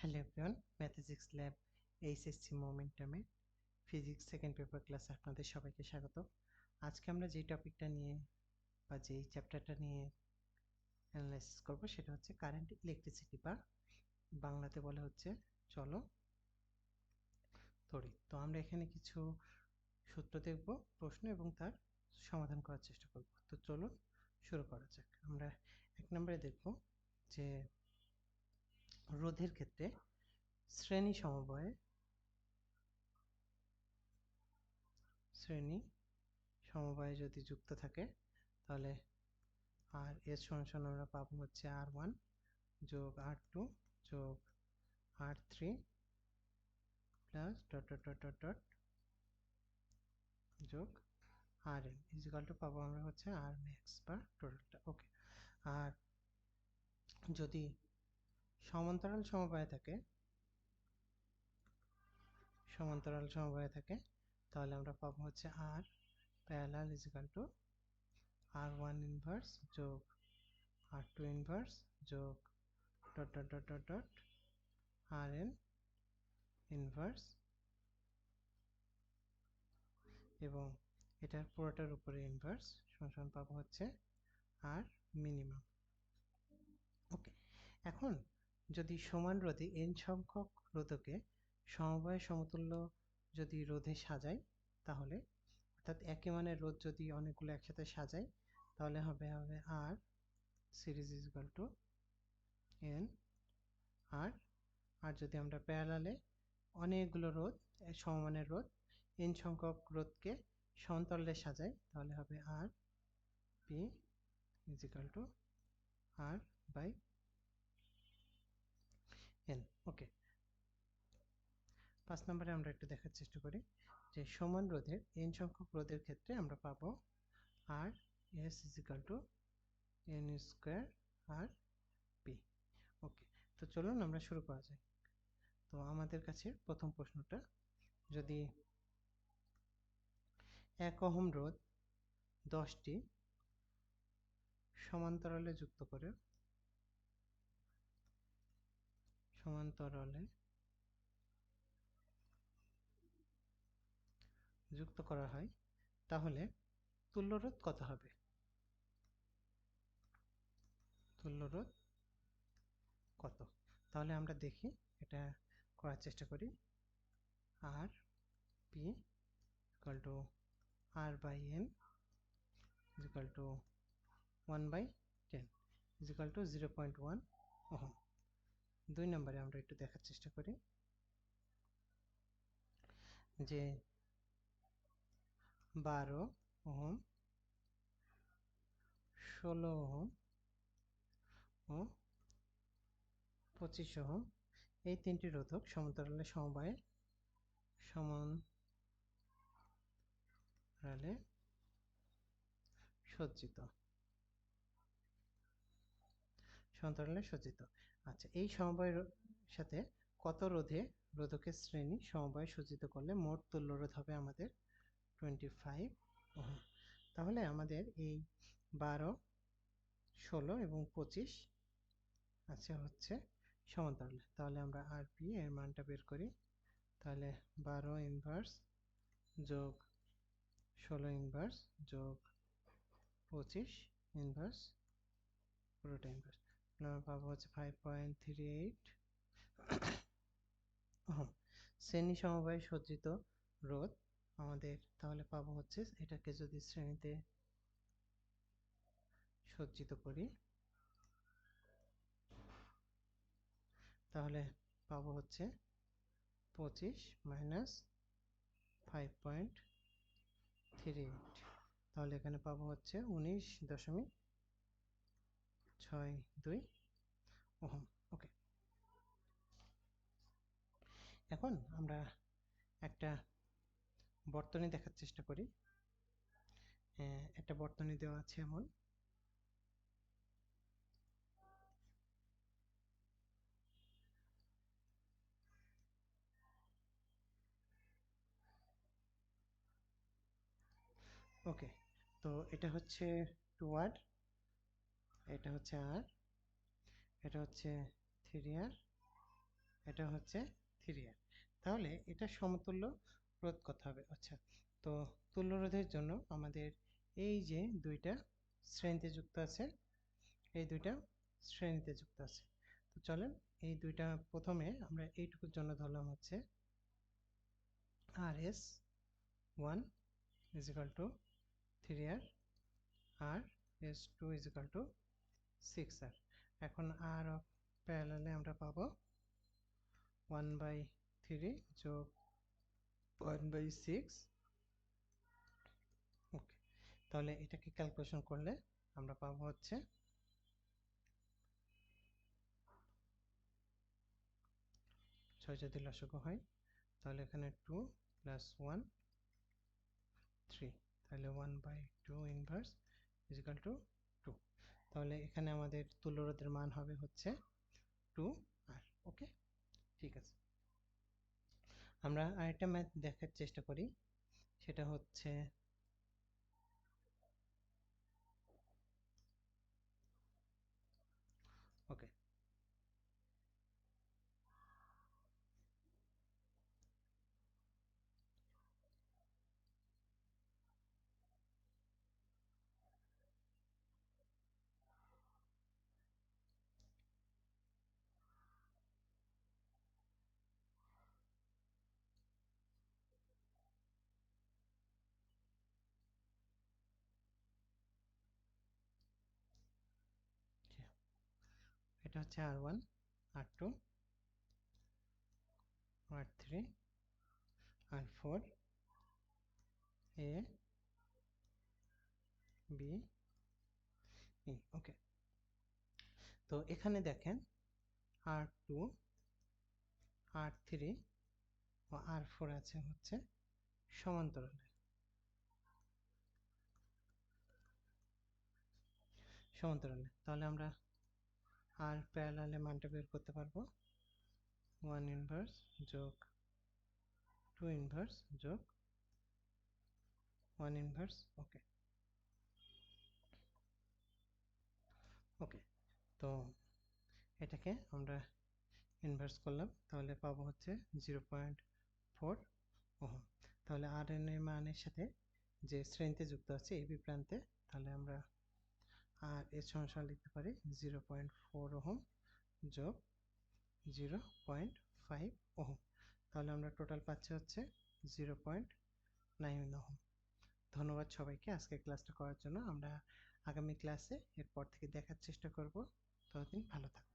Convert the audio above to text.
Hello everyone mathematics lab HSC মোমেন্টামে physics second paper ক্লাসে আপনাদের সবাইকে স্বাগত। আজকে আমরা যেই টপিকটা নিয়ে বা যেই চ্যাপ্টারটা নিয়ে অ্যানালাইসিস করব সেটা হচ্ছে কারেন্ট ইলেকট্রিসিটি বা বাংলাতে বলে হচ্ছে চলো তড়িৎ তো আমরা এখানে কিছু সূত্র দেখব, প্রশ্ন এবং তার সমাধান করার চেষ্টা করব। তো চলুন শুরু করা যাক। আমরা এক নম্বরে দেখব যে রোধের ক্ষেত্রে শ্রেণি সমবায়ে শ্রেণি সমবায়ে যদি যুক্ত থাকে, তাহলে আর এর সমান আমরা পাবো হচ্ছে আর ওয়ান যোগ আর টু যোগ R three plus dot dot dot dot dot যোগ আর এন ইজিকাল টু পাবো আমরা হচ্ছে আর ম্যাক্স বা টোটালটা। ওকে, আর যদি সমান্তরাল সমবায় থাকে। সমান্তরাল সমবায় থাকে। তাহলে আমরা পাবো হচ্ছে R parallel equal to R one inverse যোগ আর টু ইনভার্স যোগ dot dot dot dot dot R N inverse এবং এটার পুরোটার উপরে ইনভার্স সমান পাবো হচ্ছে আর মিনিমাম ওকে এখন যদি সমান রোধে এন সংখ্যক রোধকে সমবায় সমতুল্য যদি রোধে সাজাই, তাহলে অর্থাৎ একই মানের রোধ যদি অনেকগুলো একসাথে সাজাই, তাহলে হবে হবে R series is to N R আর যদি আমরা প্যারালালে অনেকগুলো রোধ সমমানের রোধ এন সংখ্যক রোধকে সমান্তরালে সাজাই, তাহলে হবে R P is to R by okay. পাঁচ নম্বরে আমরা একটু দেখার চেষ্টা করি যে সমান রোধের এন সংখ্যক রোধের ক্ষেত্রে আমরা পাবো R S equal to N square R P okay, তো চলুন আমরা শুরু করা যাই তো আমাদের কাছে প্রথম প্রশ্নটা, যদি এক অহম রোধ দশটি সমান্তরালে যুক্ত করে সমান্তরালে যুক্ত করা হয়, তাহলে তুল্যরোধ কত হবে? তুল্যরোধ কত? তাহলে আমরা দেখি, এটা করার চেষ্টা করি। R P equal to R by N equal to one by ten equal to zero point one ohm. দুই নম্বরে আমরা একটু দেখার চেষ্টা করি। যে বারো ওহম, ষোলো ওহম ও পঁচিশ ওহম, এই তিনটি রোধক সমান্তরালে সমবায়ে সমান্তরালে সজ্জিত। সমান্তরালে সজ্জিত। আচ্ছা এই সমবায়ের সাথে কত রোধে রোধকের শ্রেণি সমবায় সজ্জিত করলে মোট তুল্য রোধ হবে আমাদের টোয়েন্টি ফাইভ তাহলে আমাদের এই বারো ষোলো এবং পঁচিশ আছে হচ্ছে সমান্তরালে। তাহলে আমরা আর পি এর মানটা বের করি। তাহলে বারো ইনভার্স যোগ ষোলো ইনভার্স যোগ পঁচিশ ইনভার্স পুরোটা ইনভার্স আমরা পাবো হচ্ছে ফাইভ পয়েন্ট থ্রি এইট শ্রেণি সমবায় সজ্জিত রোধ আমাদের তাহলে পাবো হচ্ছে, এটাকে যদি শ্রেণীতে সজ্জিত করি, তাহলে পাবো হচ্ছে পঁচিশ minus five point three eight তাহলে এখানে পাবো হচ্ছে উনিশ দশমিক ছয়, দুই ওহম ওকে। এখন আমরা একটা বর্তনী দেখার চেষ্টা করি। একটা বর্তনী দেওয়া আছে এমন। ওকে, তো এটা হচ্ছে টু আর এটা হচ্ছে আর, এটা হচ্ছে থ্রি আর এটা হচ্ছে থ্রি আর তাহলে এটা সমতুল্য রোধ করতে হবে। আচ্ছা তো তুল্য রোধের জন্য আমাদের এই যে দুইটা শ্রেণীতে যুক্ত আছে, এই দুইটা শ্রেণীতে যুক্ত আছে। তো চলেন, এই দুইটা প্রথমে আমরা এইটুকুর জন্য ধরলাম হচ্ছে R S one is equal to three R R S two is equal to six R এখন আর প্যারালালে আমরা পাবো ওয়ান বাই থ্রি যোগ ওয়ান বাই সিক্স ওকে তাহলে এটাকে ক্যালকুলেশন করলে আমরা পাবো হচ্ছে ছয় যদি লসক হয়। তাহলে এখানে টু প্লাস ওয়ান থ্রি তাহলে one by two inverse equal to তাহলে এখানে আমাদের তুল্যরোধের মান হবে হচ্ছে টু আর ওকে ঠিক আছে। আমরা আরেকটা ম্যাথ দেখার চেষ্টা করি। সেটা হচ্ছে ওকে এটা হচ্ছে R one R two R three R four A B okay তো এখানে দেখেন আর টু আর থ্রি ও আর ফোর আছে হচ্ছে সমান্তরালে। সমান্তরালে। তাহলে আমরা আর প্যারালালে মানটা বের করতে পারব। ওয়ান ইনভার্স যোগ টু ইনভার্স যোগ ওয়ান ইনভার্স ওকে ওকে তো এটাকে আমরা ইনভার্স করলাম, তাহলে পাবো হচ্ছে জিরো পয়েন্ট ফোর ওহম। তাহলে আর এন এর মানের সাথে যে শ্রেণীতে যুক্ত আছে এবি প্রান্তে, তাহলে আমরা আর এর সমস্যা লিখতে পারি জিরো পয়েন্ট ফোর ওহম যোগ জিরো পয়েন্ট ফাইভ ওহম। তাহলে আমরা টোটাল পাচ্ছি হচ্ছে জিরো পয়েন্ট নাইন ওহম। ধন্যবাদ সবাইকে আজকে ক্লাসটা করার জন্য। আমরা আগামী ক্লাসে এরপর থেকে দেখার চেষ্টা করব। ততদিন ভালো থাকুন।